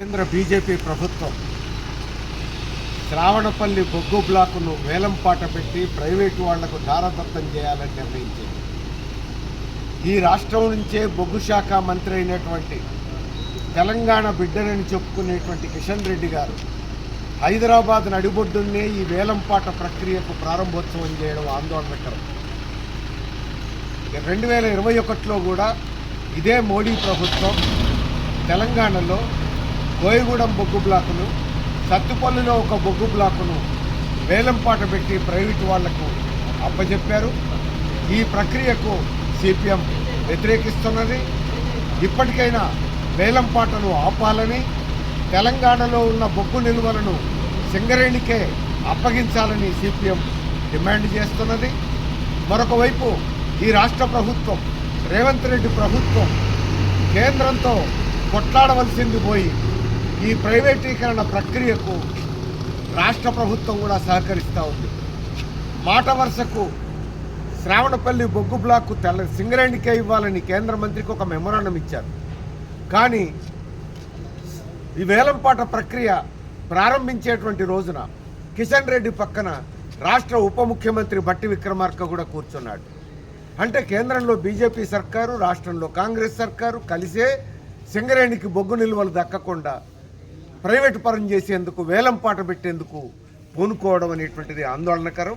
కేంద్ర బీజేపీ ప్రభుత్వం శ్రావణపల్లి బొగ్గు బ్లాకును వేలంపాట పెట్టి ప్రైవేటు వాళ్ళకు దారదత్తం చేయాలని నిర్ణయించింది. ఈ రాష్ట్రం నుంచే బొగ్గు శాఖ మంత్రి అయినటువంటి తెలంగాణ బిడ్డనని చెప్పుకునేటువంటి కిషన్ రెడ్డి గారు హైదరాబాద్ నడిబొడ్డున్నే ఈ వేలంపాట ప్రక్రియకు ప్రారంభోత్సవం చేయడం ఆందోళనకరం. రెండు వేల ఇరవై ఒకటిలో కూడా ఇదే మోడీ ప్రభుత్వం తెలంగాణలో గోయగూడెం బొగ్గు బ్లాకును సత్తుపల్లిలో ఒక బొగ్గు బ్లాకును వేలంపాట పెట్టి ప్రైవేటు వాళ్ళకు అప్పచెప్పారు ఈ ప్రక్రియకు సిపిఎం వ్యతిరేకిస్తున్నది. ఇప్పటికైనా వేలంపాటను ఆపాలని తెలంగాణలో ఉన్న బొగ్గు నిల్వలను సింగరేణికే అప్పగించాలని సిపిఎం డిమాండ్ చేస్తున్నది. మరొక వైపు ఈ రాష్ట్ర ప్రభుత్వం రేవంత్ రెడ్డి ప్రభుత్వం కేంద్రంతో కొట్లాడవలసింది పోయి ఈ ప్రైవేటీకరణ ప్రక్రియకు రాష్ట్ర ప్రభుత్వం కూడా సహకరిస్తూ ఉంది. మాట వరుసకు శ్రావణపల్లి బొగ్గు బ్లాక్ తెల్ల సింగరేణికే ఇవ్వాలని కేంద్ర మంత్రికి ఒక మెమోరాండం ఇచ్చారు. కానీ ఈ వేలంపాట ప్రక్రియ ప్రారంభించేటువంటి రోజున కిషన్ రెడ్డి పక్కన రాష్ట్ర ఉప ముఖ్యమంత్రి బట్టి విక్రమార్క కూడా కూర్చున్నాడు. అంటే కేంద్రంలో బీజేపీ సర్కారు రాష్ట్రంలో కాంగ్రెస్ సర్కారు కలిసే సింగరేణికి బొగ్గు నిల్వలు దక్కకుండా ప్రైవేటు పరం చేసేందుకు వేలంపాట పెట్టేందుకు పూనుకోవడం అనేటువంటిది ఆందోళనకరం.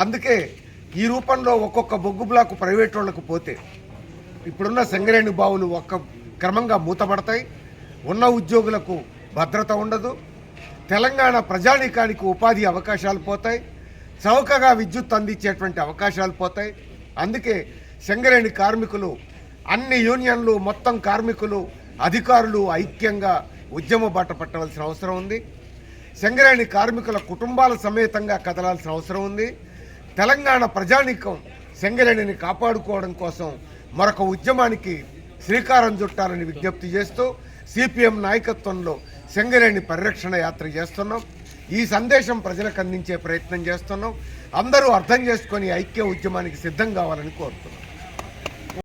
అందుకే ఈ రూపంలో ఒక్కొక్క బొగ్గు బ్లాకు ప్రైవేట్ వాళ్ళకు పోతే ఇప్పుడున్న సంగరేణి బావులు ఒక్క క్రమంగా మూతపడతాయి. ఉన్న ఉద్యోగులకు భద్రత ఉండదు. తెలంగాణ ప్రజానీకానికి ఉపాధి అవకాశాలు పోతాయి. చౌకగా విద్యుత్ అందించేటువంటి అవకాశాలు పోతాయి. అందుకే సింగరేణి కార్మికులు అన్ని యూనియన్లు మొత్తం కార్మికులు అధికారులు ఐక్యంగా ఉద్యమ బాట పట్టవలసిన అవసరం ఉంది. సింగరేణి కార్మికుల కుటుంబాల సమేతంగా కదలాల్సిన అవసరం ఉంది. తెలంగాణ ప్రజానీకం సింగరేణిని కాపాడుకోవడం కోసం మరొక ఉద్యమానికి శ్రీకారం చుట్టాలని విజ్ఞప్తి చేస్తూ సిపిఎం నాయకత్వంలో సింగరేణి పరిరక్షణ యాత్ర చేస్తున్నాం. ఈ సందేశం ప్రజలకు అందించే ప్రయత్నం చేస్తున్నాం. అందరూ అర్థం చేసుకొని ఐక్య ఉద్యమానికి సిద్ధం కావాలని కోరుతున్నాం.